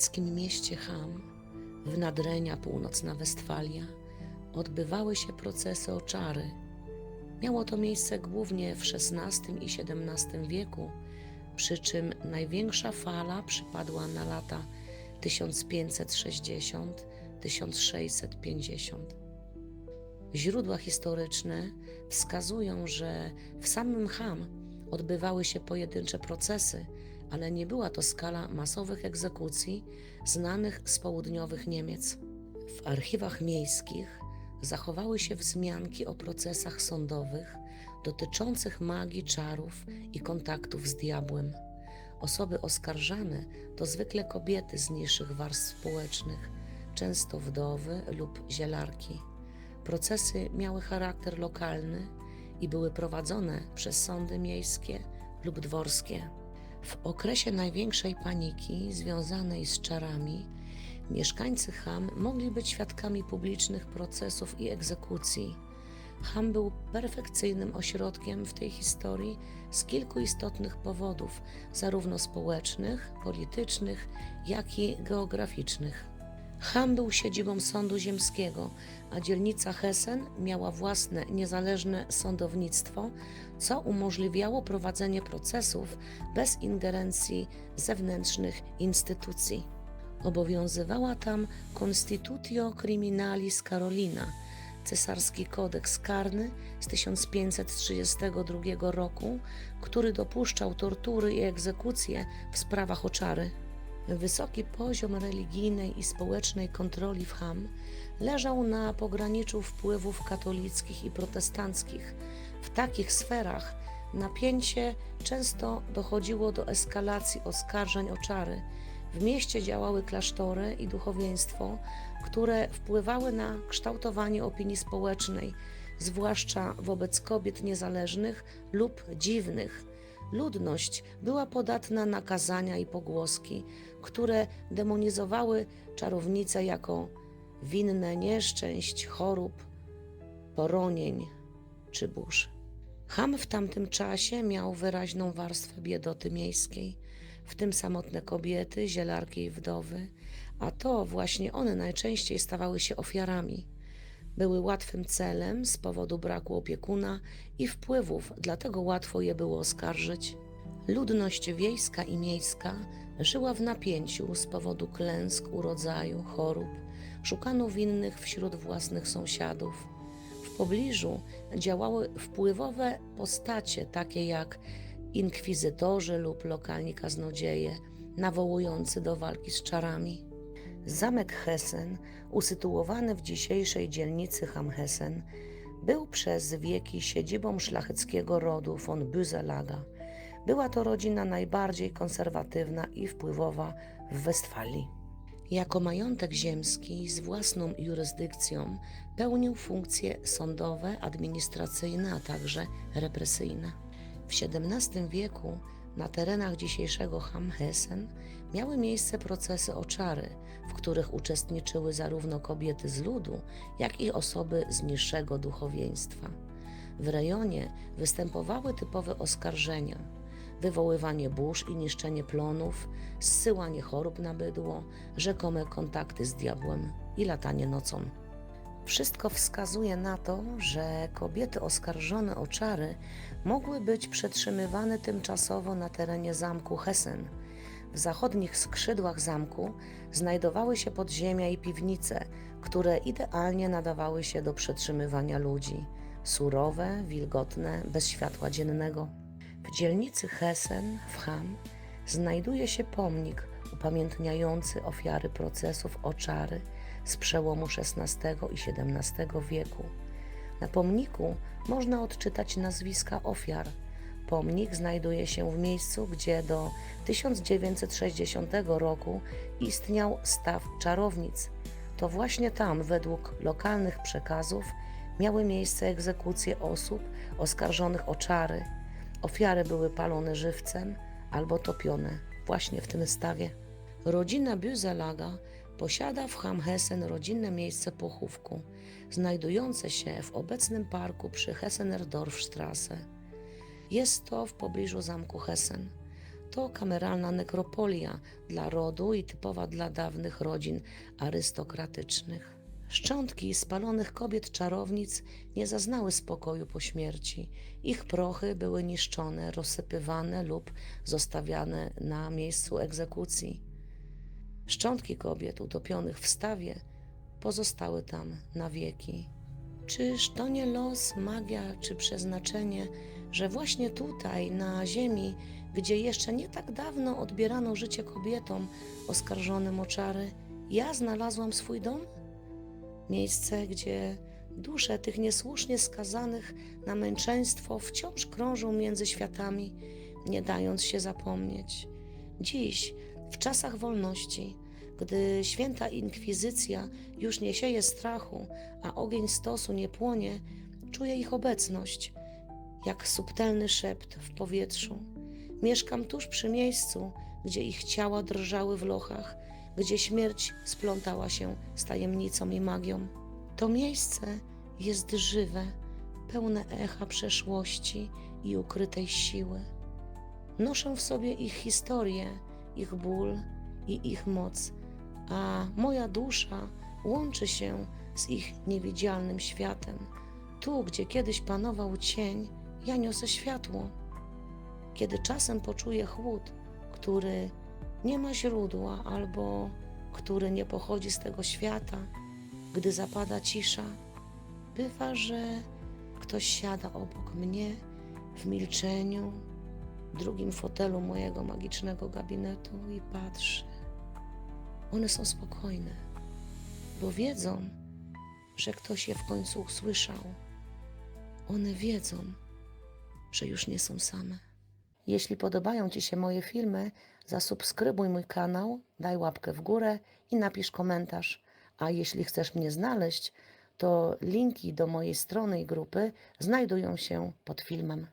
niemieckim mieście Ham, w Nadrenia północna Westfalia, odbywały się procesy oczary. Miało to miejsce głównie w XVI i XVII wieku, przy czym największa fala przypadła na lata 1560-1650. Źródła historyczne wskazują, że w samym Ham odbywały się pojedyncze procesy, ale nie była to skala masowych egzekucji znanych z południowych Niemiec. W archiwach miejskich zachowały się wzmianki o procesach sądowych dotyczących magii, czarów i kontaktów z diabłem. Osoby oskarżane to zwykle kobiety z niższych warstw społecznych, często wdowy lub zielarki. Procesy miały charakter lokalny i były prowadzone przez sądy miejskie lub dworskie. W okresie największej paniki związanej z czarami, mieszkańcy Ham mogli być świadkami publicznych procesów i egzekucji. Ham był perfekcyjnym ośrodkiem w tej historii z kilku istotnych powodów, zarówno społecznych, politycznych, jak i geograficznych. Ham był siedzibą sądu ziemskiego, a dzielnica Hessen miała własne niezależne sądownictwo, co umożliwiało prowadzenie procesów bez ingerencji zewnętrznych instytucji. Obowiązywała tam Constitutio Criminalis Carolina, cesarski kodeks karny z 1532 roku, który dopuszczał tortury i egzekucje w sprawach o czary. Wysoki poziom religijnej i społecznej kontroli w Ham leżał na pograniczu wpływów katolickich i protestanckich. W takich sferach napięcie często dochodziło do eskalacji oskarżeń o czary. W mieście działały klasztory i duchowieństwo, które wpływały na kształtowanie opinii społecznej, zwłaszcza wobec kobiet niezależnych lub dziwnych. Ludność była podatna na kazania i pogłoski, które demonizowały czarownice jako winne nieszczęść, chorób, poronień czy burz. Ham w tamtym czasie miał wyraźną warstwę biedoty miejskiej, w tym samotne kobiety, zielarki i wdowy, a to właśnie one najczęściej stawały się ofiarami. Były łatwym celem z powodu braku opiekuna i wpływów, dlatego łatwo je było oskarżyć. Ludność wiejska i miejska żyła w napięciu z powodu klęsk, urodzaju, chorób. Szukano winnych wśród własnych sąsiadów. W pobliżu działały wpływowe postacie, takie jak inkwizytorzy lub lokalni kaznodzieje, nawołujący do walki z czarami. Zamek Hessen, usytuowany w dzisiejszej dzielnicy Hamhessen, był przez wieki siedzibą szlacheckiego rodu von Büselaga. Była to rodzina najbardziej konserwatywna i wpływowa w Westfalii. Jako majątek ziemski z własną jurysdykcją pełnił funkcje sądowe, administracyjne, a także represyjne. W XVII wieku na terenach dzisiejszego Hamhessen miały miejsce procesy o czary, w których uczestniczyły zarówno kobiety z ludu, jak i osoby z niższego duchowieństwa. W rejonie występowały typowe oskarżenia: wywoływanie burz i niszczenie plonów, zsyłanie chorób na bydło, rzekome kontakty z diabłem i latanie nocą. Wszystko wskazuje na to, że kobiety oskarżone o czary mogły być przetrzymywane tymczasowo na terenie zamku Hessen. W zachodnich skrzydłach zamku znajdowały się podziemia i piwnice, które idealnie nadawały się do przetrzymywania ludzi. Surowe, wilgotne, bez światła dziennego. W dzielnicy Hessen w Ham znajduje się pomnik upamiętniający ofiary procesów o czary z przełomu XVI i XVII wieku. Na pomniku można odczytać nazwiska ofiar. Pomnik znajduje się w miejscu, gdzie do 1960 roku istniał staw czarownic. To właśnie tam, według lokalnych przekazów, miały miejsce egzekucje osób oskarżonych o czary. Ofiary były palone żywcem albo topione właśnie w tym stawie. Rodzina Büselaga posiada w Hamhessen rodzinne miejsce pochówku, znajdujące się w obecnym parku przy Hessenerdorfstrasse. Jest to w pobliżu zamku Hessen. To kameralna nekropolia dla rodu i typowa dla dawnych rodzin arystokratycznych. Szczątki spalonych kobiet czarownic nie zaznały spokoju po śmierci. Ich prochy były niszczone, rozsypywane lub zostawiane na miejscu egzekucji. Szczątki kobiet utopionych w stawie pozostały tam na wieki. Czyż to nie los, magia czy przeznaczenie, że właśnie tutaj, na Ziemi, gdzie jeszcze nie tak dawno odbierano życie kobietom oskarżonym o czary, ja znalazłam swój dom? Miejsce, gdzie dusze tych niesłusznie skazanych na męczeństwo wciąż krążą między światami, nie dając się zapomnieć. Dziś, w czasach wolności, gdy święta inkwizycja już nie sieje strachu, a ogień stosu nie płonie, czuję ich obecność, jak subtelny szept w powietrzu. Mieszkam tuż przy miejscu, gdzie ich ciała drżały w lochach, gdzie śmierć splątała się z tajemnicą i magią. To miejsce jest żywe, pełne echa przeszłości i ukrytej siły. Noszę w sobie ich historię, ich ból i ich moc, a moja dusza łączy się z ich niewidzialnym światem. Tu, gdzie kiedyś panował cień, ja niosę światło. Kiedy czasem poczuję chłód, który nie ma źródła albo który nie pochodzi z tego świata, gdy zapada cisza, bywa, że ktoś siada obok mnie w milczeniu, drugim fotelu mojego magicznego gabinetu i patrzy. One są spokojne, bo wiedzą, że ktoś je w końcu usłyszał. One wiedzą, że już nie są same. Jeśli podobają Ci się moje filmy, zasubskrybuj mój kanał, daj łapkę w górę i napisz komentarz. A jeśli chcesz mnie znaleźć, to linki do mojej strony i grupy znajdują się pod filmem.